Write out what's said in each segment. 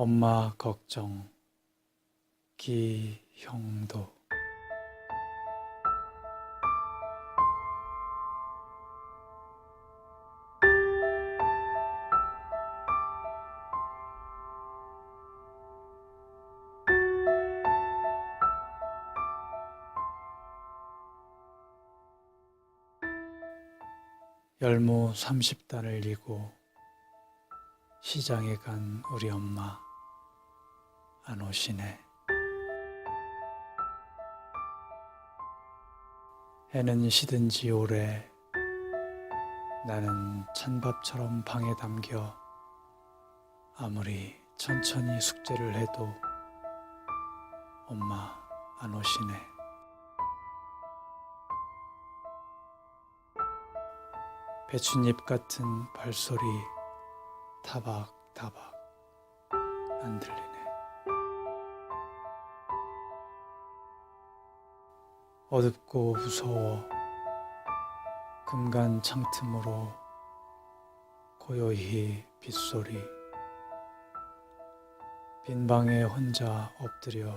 엄마 걱정 기형도. 열무 30단을 이고 시장에 간 우리 엄마 안 오시네. 해는 시든 지 오래 나는 찬밥처럼 방에 담겨 아무리 천천히 숙제를 해도 엄마 안 오시네. 배춧잎 같은 발소리 타박타박 안 들리네. 어둡고 무서워 금간 창틈으로 고요히 빗소리. 빈 방에 혼자 엎드려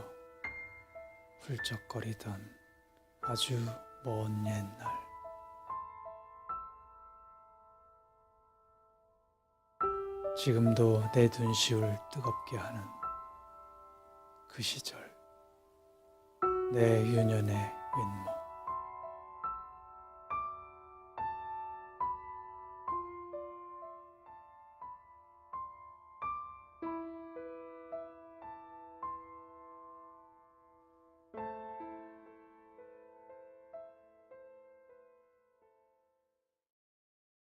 훌쩍거리던 아주 먼 옛날. 지금도 내 눈시울 뜨겁게 하는 그 시절. 내 유년의 Bình.